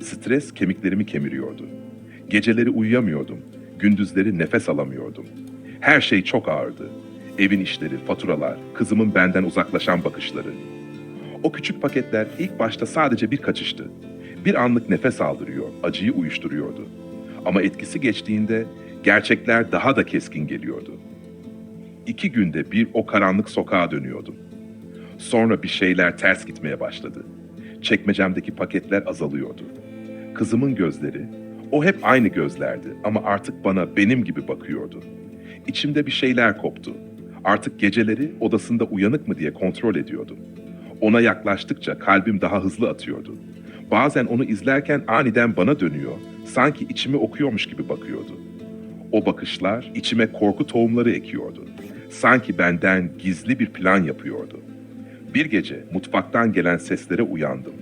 Stres kemiklerimi kemiriyordu. Geceleri uyuyamıyordum. Gündüzleri nefes alamıyordum. Her şey çok ağırdı. Evin işleri, faturalar, kızımın benden uzaklaşan bakışları. O küçük paketler ilk başta sadece bir kaçıştı. Bir anlık nefes aldırıyor, acıyı uyuşturuyordu. Ama etkisi geçtiğinde gerçekler daha da keskin geliyordu. İki günde bir o karanlık sokağa dönüyordum. Sonra bir şeyler ters gitmeye başladı. Çekmecemdeki paketler azalıyordu. Kızımın gözleri, o hep aynı gözlerdi ama artık bana benim gibi bakıyordu. İçimde bir şeyler koptu. Artık geceleri odasında uyanık mı diye kontrol ediyordum. Ona yaklaştıkça kalbim daha hızlı atıyordu. Bazen onu izlerken aniden bana dönüyor, sanki içimi okuyormuş gibi bakıyordu. O bakışlar içime korku tohumları ekiyordu. Sanki benden gizli bir plan yapıyordu. Bir gece mutfaktan gelen seslere uyandım.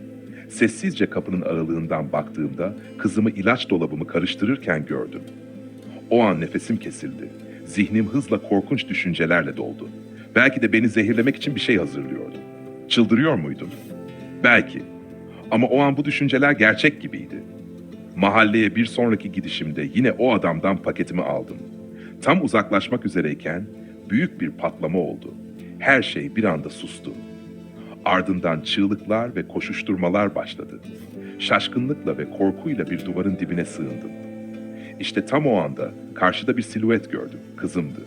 Sessizce kapının aralığından baktığımda kızımı ilaç dolabımı karıştırırken gördüm. O an nefesim kesildi. Zihnim hızla korkunç düşüncelerle doldu. Belki de beni zehirlemek için bir şey hazırlıyordu. Çıldırıyor muydum? Belki. Ama o an bu düşünceler gerçek gibiydi. Mahalleye bir sonraki gidişimde yine o adamdan paketimi aldım. Tam uzaklaşmak üzereyken büyük bir patlama oldu. Her şey bir anda sustu. Ardından çığlıklar ve koşuşturmalar başladı. Şaşkınlıkla ve korkuyla bir duvarın dibine sığındım. İşte tam o anda karşıda bir silüet gördüm. Kızımdı.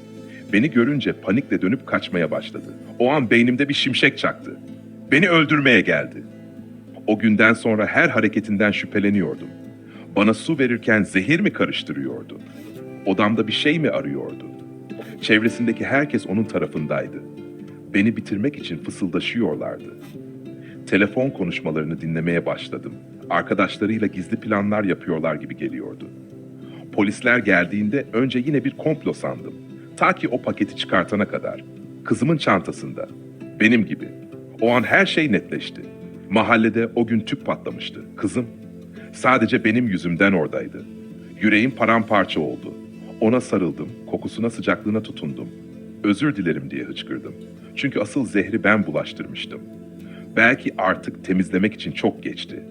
Beni görünce panikle dönüp kaçmaya başladı. O an beynimde bir şimşek çaktı. Beni öldürmeye geldi. O günden sonra her hareketinden şüpheleniyordum. Bana su verirken zehir mi karıştırıyordu? Odamda bir şey mi arıyordu? Çevresindeki herkes onun tarafındaydı. Beni bitirmek için fısıldaşıyorlardı. Telefon konuşmalarını dinlemeye başladım. Arkadaşlarıyla gizli planlar yapıyorlar gibi geliyordu. Polisler geldiğinde önce yine bir komplo sandım. Ta ki o paketi çıkartana kadar. Kızımın çantasında. Benim gibi. O an her şey netleşti. Mahallede o gün tüp patlamıştı. Kızım. Sadece benim yüzümden oradaydı. Yüreğim paramparça oldu. Ona sarıldım, kokusuna sıcaklığına tutundum. Özür dilerim diye hıçkırdım. Çünkü asıl zehri ben bulaştırmıştım. Belki artık temizlemek için çok geçti.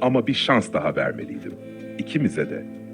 Ama bir şans daha vermeliydim. İkimize de.